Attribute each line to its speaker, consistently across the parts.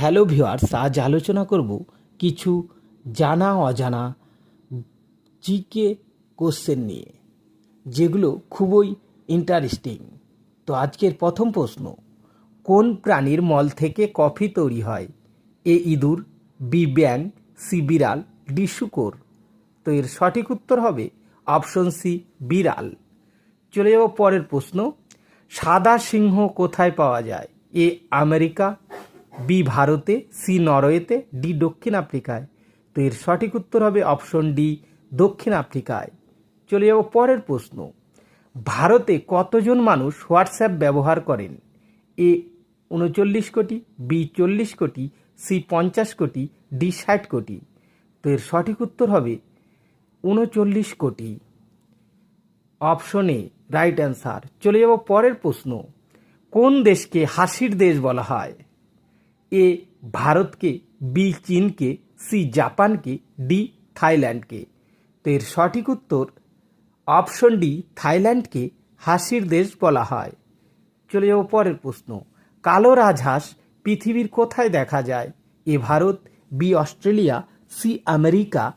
Speaker 1: Hello viewers, আজ আলোচনা করব কিছু জানা অজানা জিকে কোশ্চেন নিয়ে, যেগুলো খুবই ইন্টারেস্টিং তো আজকের প্রথম প্রশ্ন, কোন প্রাণীর মল থেকে কফি তৈরি হয়? এ ইঁদুর, বি ব্যাং সি বিড়াল, ডি শুকর। তো এর সঠিক উত্তর হবে অপশন সি, বিড়াল। চলে যাব পরের প্রশ্ন, সাদা সিংহ কোথায় পাওয়া যায়? এ আমেরিকা বি ভারতে, সি নরওয়েতে, ডি দক্ষিণ আফ্রিকায়। তো এর সঠিক উত্তর হবে অপশন ডি, দক্ষিণ আফ্রিকায়। চলে যাব পরের প্রশ্ন। ভারতে কতজন মানুষ হোয়াটসঅ্যাপ ব্যবহার করেন? এ উনচল্লিশ কোটি, বি চল্লিশ কোটি, সি পঞ্চাশ কোটি, ডি ষাট কোটি। তো এর সঠিক উত্তর হবে উনচল্লিশ কোটি। Option A, right answer. চলে যাব পরের প্রশ্ন। কোন দেশকে হাসির দেশ বলা হয়? এ ভারতকে, বি চীনকে, সি জাপানকে, ডি থাইল্যান্ডকে। তো এর সঠিক উত্তর অপশন ডি থাইল্যান্ডকে হাসির দেশ বলা হয়। চলে যাব পরের প্রশ্ন। কালো রাজহাঁস পৃথিবীর কোথায় দেখা যায়? A Bharat, B Australia, C America,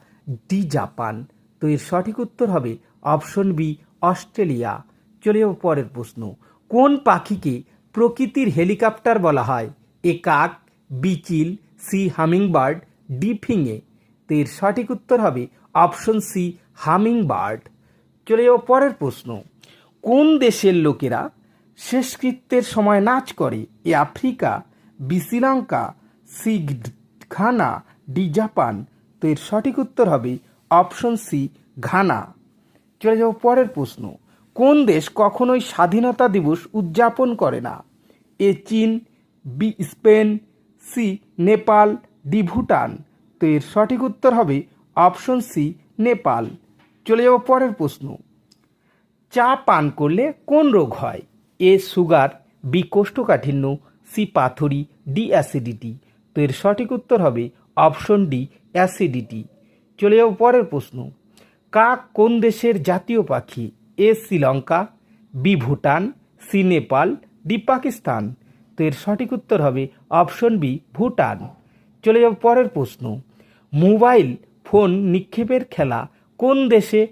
Speaker 1: D Japan. তো এর সঠিক উত্তর হবে অপশন বি অস্ট্রেলিয়া। চলে যাব পরের প্রশ্ন। কোন পাখিকে প্রকৃতির হেলিকপ্টার বলা হয়? এ কাক বি চিল সি হামিংবার্ড, ডি ফিঙে। তো এর সঠিক উত্তর হবে অপশন সি হামিংবার্ড। চলে যাব পরের প্রশ্ন। কোন দেশের লোকেরা শেষকৃত্যের সময় নাচ করে? A Africa, B Sri Lanka, C Ghana, D Japan. তো এর সঠিক উত্তর হবে অপশন সি ঘানা। চলে যাব পরের প্রশ্ন। কোন দেশ কখনোই স্বাধীনতা দিবস উদযাপন করে না? এ চীন B Spain, C Nepal, D Bhutan. তো এর সঠিক উত্তর হবে অপশন সি নেপাল। চলে যাব পরের প্রশ্ন। চা পান করলে কোন রোগ হয়? এ সুগার, বি কোষ্ঠকাঠিন্য, সি পাথরি, ডি অ্যাসিডিটি। তো এর সঠিক উত্তর হবে অপশন ডি অ্যাসিডিটি। চলে যাব পরের প্রশ্ন। কাক কোন দেশের জাতীয় পাখি? A Sri Lanka, B Bhutan, C Nepal, D Pakistan. তো এর সঠিক উত্তর হবে অপশন বি, ভুটান। চলে যাব পরের প্রশ্ন। মোবাইল ফোন নিক্ষেপের খেলা কোন দেশে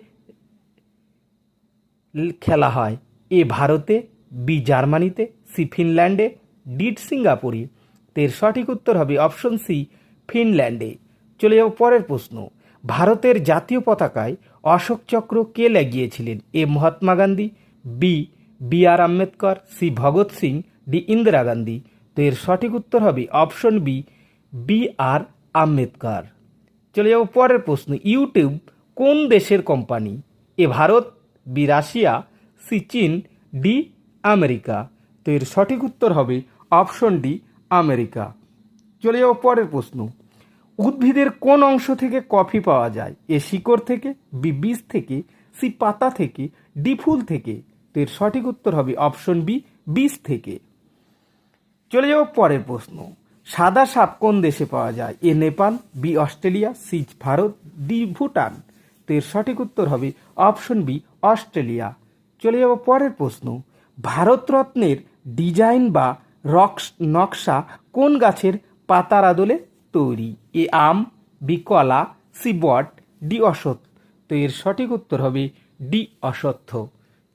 Speaker 1: খেলা হয়? এ ভারতে, বি জার্মানিতে, সি ফিনল্যান্ডে, ডি সিঙ্গাপুরে। তো এর সঠিক উত্তর হবে অপশন সি, ফিনল্যান্ডে। চলে যাব পরের প্রশ্ন। ভারতের জাতীয় পতাকায় অশোক চক্র কে লাগিয়েছিলেন? A Mahatma Gandhi, B B R Ambedkar, C Bhagat Singh D Indira Gandhi. তো এর সঠিক উত্তর হবে option B B R Ambedkar. চলে যাব পরের প্রশ্ন, ইউটিউব কোন দেশের company? A Bharat, B Russia, C চীন, ডি আমেরিকা। তো এর সঠিক উত্তর হবে অপশন ডি আমেরিকা। চলে যাব পরের প্রশ্ন, উদ্ভিদের কোন অংশ থেকে কফি পাওয়া যায়? এ শিকড় থেকে, বি বীজ থেকে, সি পাতা থেকে, ডি ফুল থেকে। তো এর সঠিক উত্তর হবে অপশন বি, বীজ থেকে। চলে যাব পরের প্রশ্ন। সাদা সাপ কোন দেশে পাওয়া যায়? A Nepal, B Australia, C Bharat, D Bhutan. তো এর সঠিক উত্তর হবে অপশন বি, অস্ট্রেলিয়া। চলে যাব পরের প্রশ্ন। ভারতরত্নের ডিজাইন বা রক্স, নকশা কোন গাছের পাতার আদলে তৈরি? এ আম, বি কলা, সি বট, ডি অসৎ তো এর সঠিক উত্তর হবে ডি অসত্য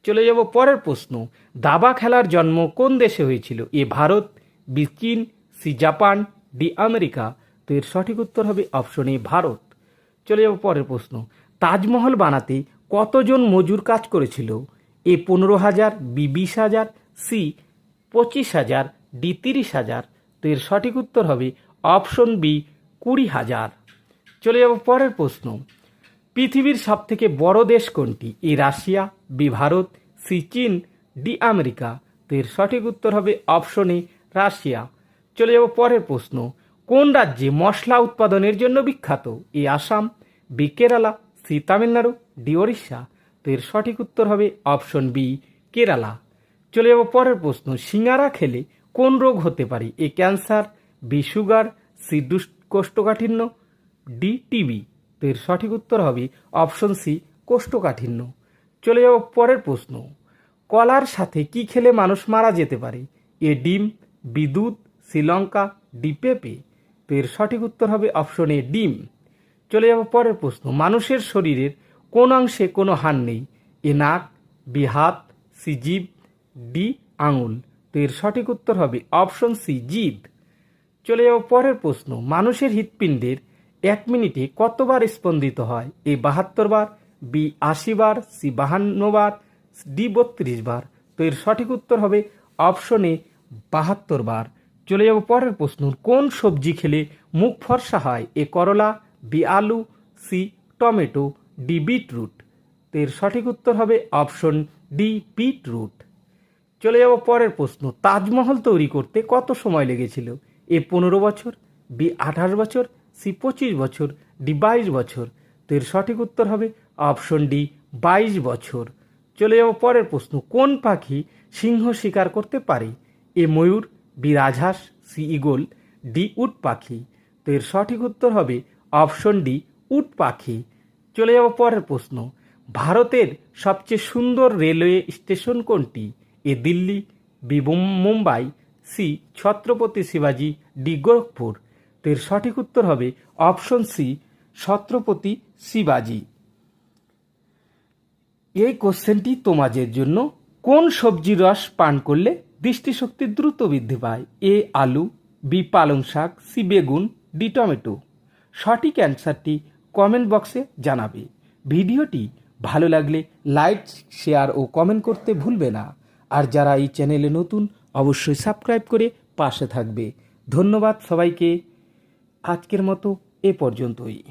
Speaker 1: চলে যাব পরের প্রশ্ন। দাবা খেলার জন্ম কোন দেশে হয়েছিল? এ ভারত বি চীন সি জাপান, ডি আমেরিকা। তো এর সঠিক উত্তর হবে অপশন এ ভারত। চলে যাব পরের প্রশ্ন। তাজমহল বানাতে কতজন মজুর কাজ করেছিল? এ পনেরো হাজার, বি বিশ হাজার, সি পঁচিশ হাজার, ডি তিরিশ হাজার। তো এর সঠিক উত্তর হবে অপশন বি কুড়ি হাজার। চলে যাব পরের প্রশ্ন। পৃথিবীর সবথেকে বড় দেশ কোনটি? A Russia, B Bharat, C চীন, ডি আমেরিকা। তো এর সঠিক উত্তর হবে অপশন এ রাশিয়া। চলে যাব পরের প্রশ্ন, কোন রাজ্যে মশলা উৎপাদনের জন্য বিখ্যাত? A Assam, B Kerala, C Tamil Nadu, D Odisha. তো এর সঠিক উত্তর হবে অপশন বি, কেরালা। চলে যাব পরের প্রশ্ন, সিঙ্গারা খেলে কোন রোগ হতে পারে? A cancer, B sugar, C কোষ্ঠকাঠিন্য, ডি টিবি। তো এর সঠিক উত্তর হবে অপশন সি, কোষ্ঠকাঠিন্য। চলে যাব পরের প্রশ্ন, কলার সাথে কি খেলে মানুষ মারা যেতে পারে? এ ডিম বি দুধ শ্রীলঙ্কা ডি পেঁপে তো এর সঠিক উত্তর হবে অপশন ডিম। চলে যাব পরের প্রশ্ন। মানুষের শরীরের কোন অংশে কোনো হাড় নেই? এ নাক, বি হাত, সি জিভ, ডি আঙুল। তো এর সঠিক উত্তর হবে অপশন সি জিভ চলে যাব পরের প্রশ্ন। মানুষের হৃৎপিণ্ডের এক মিনিটে কতবার স্পন্দিত হয়? এ বাহাত্তর বার, বি আশি বার, সি বাহান্ন বার, ডি বত্রিশ বার। তো এর সঠিক উত্তর হবে অপশনে বাহাত্তর বার। চলে যাব পরের প্রশ্ন কোন সবজি খেলে মুখ ফর্সা হয়? এ করলা, বি আলু, সি টমেটো, ডি বিটরুট। এর সঠিক উত্তর হবে অপশন ডি বিটরুট। চলে যাব পরের প্রশ্ন। তাজমহল তৈরি করতে কত সময় লেগেছিল? এ পনেরো বছর, বি আঠাশ বছর, সি পঁচিশ বছর, ডি বাইশ বছর। তো এর সঠিক উত্তর হবে অপশন ডি বাইশ বছর। চলে যাব পরের প্রশ্ন। কোন পাখি সিংহ শিকার করতে পারে? এ ময়ূর বি রাজহাঁস সি ইগল, ডি উট পাখি। তো এর সঠিক উত্তর হবে অপশন ডি, উট পাখি। চলে যাব পরের প্রশ্ন। ভারতের সবচেয়ে সুন্দর রেলওয়ে স্টেশন কোনটি? A Delhi, B Mumbai, C Chhatrapati শিবাজি, ডি গোরখপুর। তো এর সঠিক উত্তর হবে অপশন সি, ছত্রপতি শিবাজি। এই কোশ্চেনটি তোমাদের জন্য কোন সবজির রস পান করলে দৃষ্টিশক্তি দ্রুত বৃদ্ধি পায়। এ আলু, বি পালং শাক, সি বেগুন, ডি টমেটো। সঠিক অ্যান্সারটি কমেন্ট বক্সে জানাবে। ভিডিওটি ভালো লাগলে লাইক, শেয়ার ও কমেন্ট করতে ভুলবে না। আর যারা এই চ্যানেলে নতুন, অবশ্যই সাবস্ক্রাইব করে পাশে থাকবে। ধন্যবাদ সবাইকে। আজকের মতো এ পর্যন্তই।